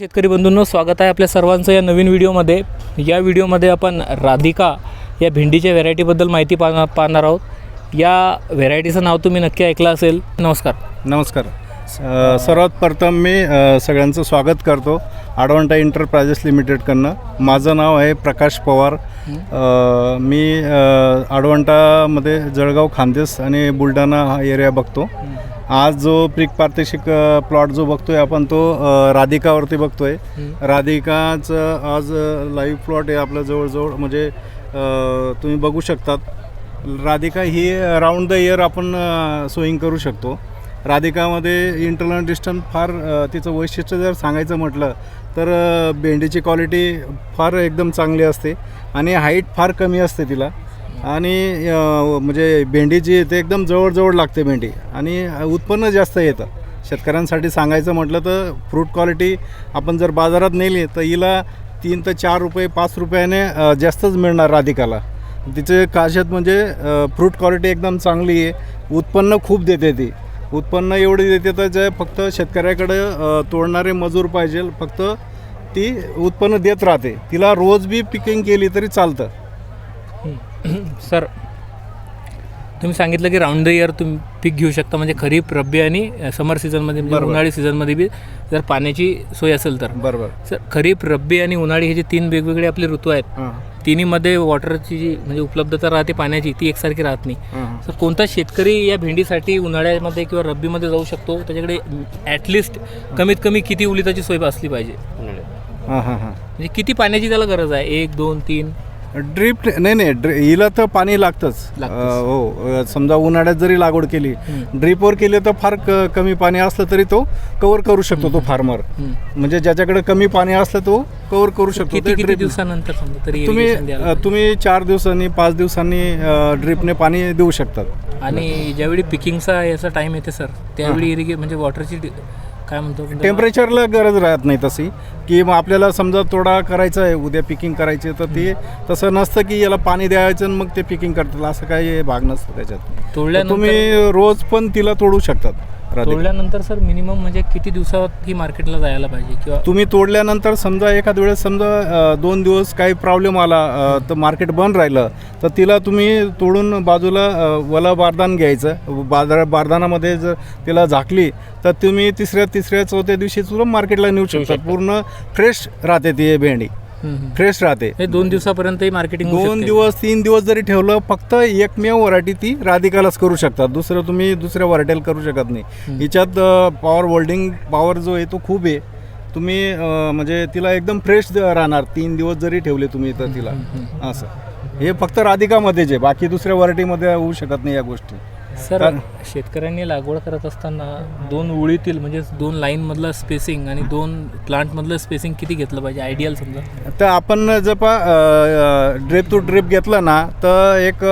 शेतकरी बंधूंनो स्वागत आहे आपल्या सर्वांचं या नवीन व्हिडिओमध्ये. या व्हिडिओमध्ये आपण राधिका या भेंडीच्या व्हेरायटीबद्दल माहिती पाहणार पाहणार आहोत. या व्हेरायटीचं नाव तुम्ही नक्की ऐकलं असेल. नमस्कार. नमस्कार. अ, सर्वात प्रथम मी अ, सगळ्यांचं स्वागत करतो आडवंटा इंटरप्राइजेस लिमिटेडकडनं. माझं नाव आहे प्रकाश पवार. अ, मी अ, आडवंटामध्ये जळगाव खांदेस आणि बुलढाणा हा एरिया बघतो. आज जो पीक पारितोषिक अ, प्लॉट जो बघतोय आपण तो राधिकावरती बघतोय. राधिकाचं आज लाईव्ह प्लॉट आहे आपलं जवळजवळ. म्हणजे तुम्ही बघू शकतात. राधिका ही राऊंड द इयर आपण सोईंग करू शकतो. राधिकामध्ये इंटरनल डिस्टन्स फार तिचं वैशिष्ट्य जर सांगायचं म्हटलं तर भेंडीची क्वालिटी फार एकदम चांगली असते. आणि हाईट फार कमी असते तिला. आणि म्हणजे भेंडी जी आहे ते एकदम जवळजवळ लागते भेंडी. आणि उत्पन्न जास्त येतं. शेतकऱ्यांसाठी सांगायचं म्हटलं तर फ्रूट क्वालिटी आपण जर बाजारात नेली तर हिला तीन ते चार रुपये पाच रुपयाने जास्तच मिळणार राधिकाला. तिचे काशात म्हणजे फ्रूट क्वालिटी एकदम चांगली आहे. उत्पन्न खूप देते ती. उत्पन्न एवढी देते तर जे फक्त शेतकऱ्याकडे तोडणारे मजूर पाहिजे फक्त ती उत्पन्न देत राहते. तिला रोज बी पिकिंग केली तरी चालतं. सर तुम्ही सांगितलं की राऊंड द इयर तुम्ही पीक घेऊ शकता. म्हणजे खरीप रब्बी आणि समर सीझनमध्ये म्हणजे बरोबर. उन्हाळी सीझनमध्ये बी जर पाण्याची सोय असेल तर. बरोबर. सर खरीप रब्बी आणि उन्हाळी हे जे तीन वेगवेगळे आपले ऋतू आहेत हां. तिन्हीमध्ये वॉटरची जी म्हणजे उपलब्धता राहते पाण्याची ती एकसारखी राहत नाही. हां. सर कोणता शेतकरी या भेंडीसाठी उन्हाळ्यामध्ये किंवा रब्बीमध्ये जाऊ शकतो? त्याच्याकडे ॲटलिस्ट कमीत कमी किती उलिताची सोय असली पाहिजे? हां हां हां. म्हणजे किती पाण्याची त्याला गरज आहे? एक दोन तीन? ड्रीप नाही नाही ड्रि हिला तर पाणी लागतंच लागतंच. अ, हो अ, समजा उन्हाळ्यात जरी लागवड केली. ड्रीपवर केली तर फार क कमी पाणी असलं तरी तो कवर करू शकतो तो फार्मर. म्हणजे ज्याच्याकडे कमी पाणी असलं तो कवर करू शकतो किती ते किती drip- दिवसानंतर समजा तरी तुम्ही irrigation द्यायला अ, तुम्ही चार दिवसांनी पाच दिवसांनी ड्रीपने पाणी देऊ शकतात. आणि ज्यावेळी पिकिंगचा याचा टाइम येते सर त्यावेळी इरिगे म्हणजे वॉटरची काय म्हणतो? टेम्परेचरला गरज राहत नाही तशी. की मग आपल्याला समजा तोडा करायचा आहे उद्या पिकिंग करायची आहे, तर ते तसं नसतं की याला पाणी द्यायचं आणि मग ते पिकिंग करतात. असं काही भाग नसतं त्याच्यात. तुम्ही रोज पण तिला तोडू शकतात. राधिका. तोडल्यानंतर सर मिनिमम म्हणजे किती दिवसात ही मार्केटला जायला पाहिजे किंवा तुम्ही तोडल्यानंतर समजा एखाद वेळेस समजा अ, दोन दिवस काही प्रॉब्लेम आला अ, तर मार्केट बंद राहिलं तर तिला तुम्ही तोडून बाजूला अ, वला बारदान घ्यायचं बाजार बारदानामध्ये जर तिला झाकली तर तुम्ही तिसऱ्या तिसऱ्या चौथ्या दिवशी सुद्धा मार्केटला नेऊ शकता पूर्ण फ्रेश राहते ती भेंडी. फ्रेश राहते. हे दोन दिवसापर्यंतही मार्केटिंग दोन दिवस तीन दिवस जरी ठेवलं फक्त एकमेव व्हरायटी ती राधिकालाच करू शकतात. दुसरं तुम्ही दुसऱ्या व्हरायटीला करू शकत नाही. हिच्यात पॉवर होल्डिंग पॉवर जो आहे तो खूप आहे. तुम्ही म्हणजे तिला एकदम फ्रेश राहणार. तीन दिवस जरी ठेवले तुम्ही तर तिला. असं. हे फक्त राधिकामध्येच आहे. बाकी दुसऱ्या व्हरायटीमध्ये होऊ शकत नाही या गोष्टी. सर शेतकऱ्यांनी लागवड करत असताना दोन ओळीतील म्हणजे दोन लाईन मधलं स्पेसिंग आणि दोन प्लांट मधलं स्पेसिंग किती घेतलं पाहिजे? आयडियल समजा. तर आपण जर पा ड्रिप टू ड्रिप घेतलं ना तर एक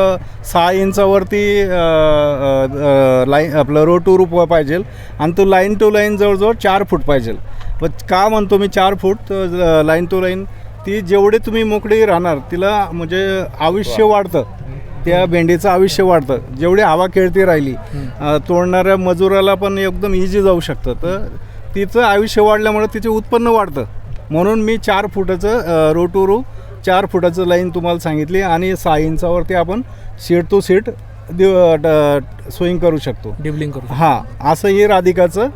सहा इंचावरती लाईन आपलं रो टू रूप पाहिजे. आणि तो लाईन टू लाईन जवळजवळ चार फूट पाहिजे. पण का म्हणतो मी चार फूट लाईन टू लाईन ती जेवढे तुम्ही मोकळी राहणार तिला म्हणजे आयुष्य वाढतं. त्या भेंडीचं आयुष्य वाढतं. जेवढी हवा खेळती राहिली तोडणाऱ्या मजुराला पण एकदम इझी जाऊ शकतं. तर तिचं आयुष्य वाढल्यामुळे तिचे उत्पन्न वाढतं. म्हणून मी चार फुटाचं रो टू रो चार फुटाचं लाईन तुम्हाला सांगितली आणि सहा इंचावरती आपण सीट टू सीट सोईंग करू शकतो. डिबलिंग करू हां असं हे राधिकाचं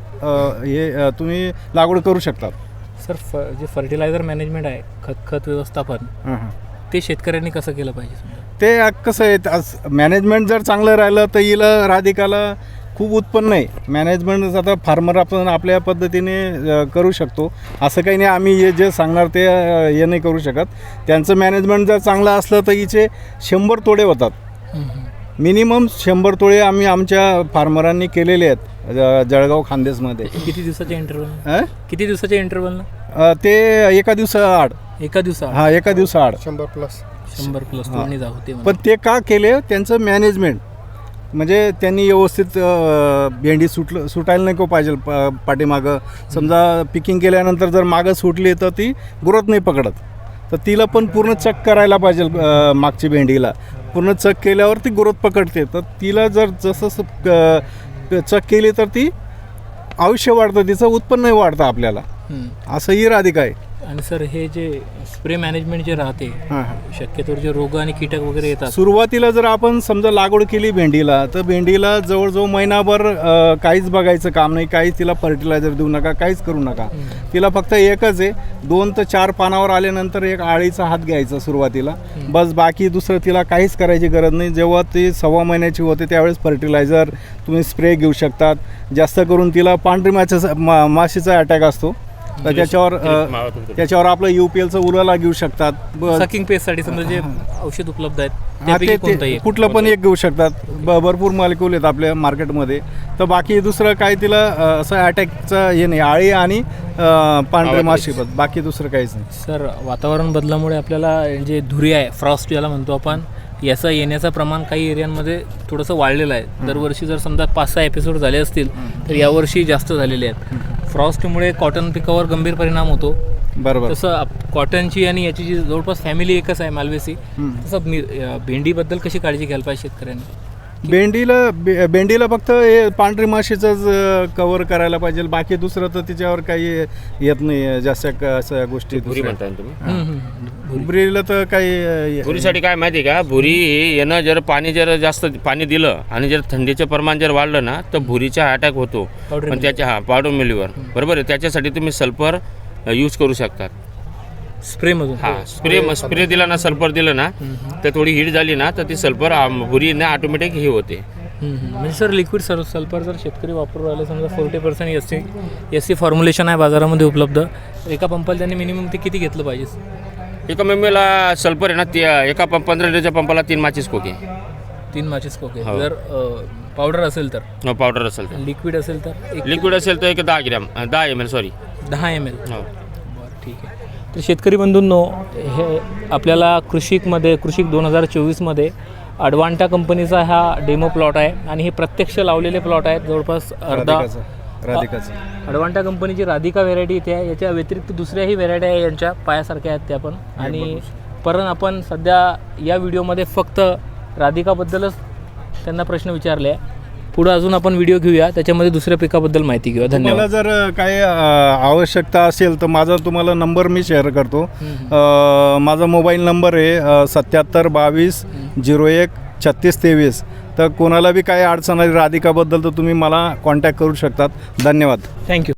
हे तुम्ही लागवड करू शकतात. सर फ जे फर्टिलायझर मॅनेजमेंट आहे खत खत व्यवस्थापन हां हां. ते शेतकऱ्यांनी कसं केलं पाहिजे ते कसं आहे मॅनेजमेंट जर चांगलं राहिलं तर हिला राधिकाला खूप उत्पन्न आहे. मॅनेजमेंट आता फार्मर आपण आपल्या पद्धतीने करू शकतो. असं काही नाही आम्ही हे जे सांगणार ते हे नाही करू शकत. त्यांचं मॅनेजमेंट जर चांगलं असलं तर हिचे शंभर तोडे होतात. मिनिमम शंभर तोडे आम्ही आमच्या फार्मरांनी केलेले आहेत ज- जळगाव खानदेशमध्ये. किती दिवसाच्या इंटरव्हल? किती दिवसाच्या इंटरव्हल ते एका दिवसाआड. एका दिवसा हा एका दिवसाआड. शंभर प्लस शंभर प्लस हा. तोडणी जाऊ ते पण ते का केले? त्यांचं मॅनेजमेंट म्हणजे त्यांनी व्यवस्थित अ, भेंडी सुटलं सुटायला नको पाहिजे प पाठीमागं. समजा पिकिंग केल्यानंतर जर मागं सुटली तर ती ग्रोथ नाही पकडत. तर तिला पण पूर्ण चक करायला पाहिजे अ, मागची भेंडीला. पूर्ण चक केल्यावर ती ग्रोथ पकडते. तर तिला जर जसं स- क- चक केली तर ती आयुष्य वाढतं तिचं उत्पन्नही वाढतं आपल्याला. हम्म. असंही राधिका आहे. आणि सर हे जे स्प्रे मॅनेजमेंट जे राहते हां हां. शक्यतोवर जे रोग आणि कीटक वगैरे येतात. सुरुवातीला जर आपण समजा लागवड केली भेंडीला तर भेंडीला जवळजवळ महिनाभर अ, काहीच बघायचं काम नाही काहीच तिला फर्टिलायझर देऊ नका काहीच करू नका. तिला फक्त एकच आहे दोन ते चार पानावर आल्यानंतर एक आळीचा हात घ्यायचा सुरुवातीला. बस बाकी दुसरं तिला काहीच करायची गरज नाही. जेव्हा ती सव्वा महिन्याची होते त्यावेळेस फर्टिलायझर तुम्ही स्प्रे घेऊ शकतात. जास्त करून तिला पांढरी माशाचा मा माशीचा अटॅक असतो. तर त्याच्यावर अ, त्याच्यावर आपलं यू पी एलचं उलाला घेऊ शकतात. ब- सकिंग पेस्टसाठी समजा जे औषध उपलब्ध आहेत हा, त्यापैकी ते कोणतं ते एक? कुठलं पण एक घेऊ शकतात. ब भरपूर मालिक्यूल आहेत आपल्या मार्केटमध्ये तर बाकी दुसरं काय तिला अ, असं अटॅकचं हे नाही आळी आणि अ, पांढरे माशी बस बाकी दुसरं काहीच नाही. सर वातावरण बदलामुळे आपल्याला जे धुरी आहे फ्रॉस्ट ज्याला म्हणतो आपण याचं येण्याचं प्रमाण काही एरियांमध्ये थोडंसं वाढलेलं आहे. दरवर्षी जर समजा पाच सहा एपिसोड झाले असतील तर यावर्षी जास्त झालेले आहेत. फ्रॉस्टमुळे कॉटन पिकावर गंभीर परिणाम होतो. बरोबर. तसं कॉटनची आणि याची जी जवळपास फॅमिली एकच आहे मालवेसी. तसं भेंडीबद्दल कशी काळजी घ्यायला पाहिजे शेतकऱ्यांनी? भेंडीला बे- भेंडीला फक्त हे पांढरी माशीचंच कव्हर करायला पाहिजे. बाकी दुसरं तर तिच्यावर काही येत नाही जास्त क- अशा गोष्टी भुरी दुसऱ्या. म्हणताय ना तुम्ही? हम्म, हम्म. भुरीला तर काही अ, भुरीसाठी काय माहिती आहे का? भुरी हे येणं जर पाणी जर जास्त पाणी दिलं आणि जर थंडीचं प्रमाण जर वाढलं ना तर भुरीचा अटॅक होतो. पण त्याच्या हा पावडर मिलीवर बरोबर आहे? त्याच्यासाठी तुम्ही सल्फर यूज करू शकतात. स्प्रेमधून हा स्प्रे स्प्रे दिला ना सल्फर दिलं ना तर थोडी हीट झाली ना तर ती सल्फर भुरी ना ऑटोमॅटिक हे होते. म्हणजे सर लिक्विड सर सल्फर जर शेतकरी वापरू राहिले समजा forty percent S C S C formulation आहे बाजारामध्ये उपलब्ध एका पंपाला त्यांनी मिनिमम ते किती घेतलं पाहिजे? एका मेमेला सल्फर आहे ना ते एका पंप पंधरा लिटरच्या पंपाला तीन माचीस कोके तीन माचेस कोके हो. जर पावडर असेल तर? पावडर असेल तर. लिक्विड असेल तर लिक्विड असेल तर एक दहा ग्रॅम दहा एम एल सॉरी दहा एम एल हो. ठीक आहे. तर शेतकरी बंधूंनो हे आपल्याला कृषिकमध्ये कृषिक दोन हजार चोवीसमध्ये अडवांटा कंपनीचा हा डेमो प्लॉट आहे आणि हे प्रत्यक्ष लावलेले प्लॉट आहेत. जवळपास अर्धा राधिकाचं राधिकाचं. अडवांटा कंपनीची राधिका व्हेरायटी इथे आहे. याच्या व्यतिरिक्त दुसऱ्याही व्हेरायटी आहे यांच्या. पायासारख्या आहेत त्या पण. आणि परत आपण सध्या या व्हिडिओमध्ये फक्त राधिकाबद्दलच त्यांना प्रश्न विचारले. आहे पुढं अजून आपण व्हिडिओ घेऊया. त्याच्यामध्ये दुसऱ्या पिकाबद्दल माहिती घेऊया. धन्यवाद. जर अ, काही अ, आवश्यकता असेल तर माझा तुम्हाला नंबर मी शेअर करतो. अ, माझा मोबाईल नंबर आहे सत्याहत्तर बावीस झिरो एक छत्तीस तेवीस. तर कोणाला बी काही अडचण आली राधिकाबद्दल तर तुम्ही मला कॉन्टॅक्ट करू शकतात. धन्यवाद. थँक्यू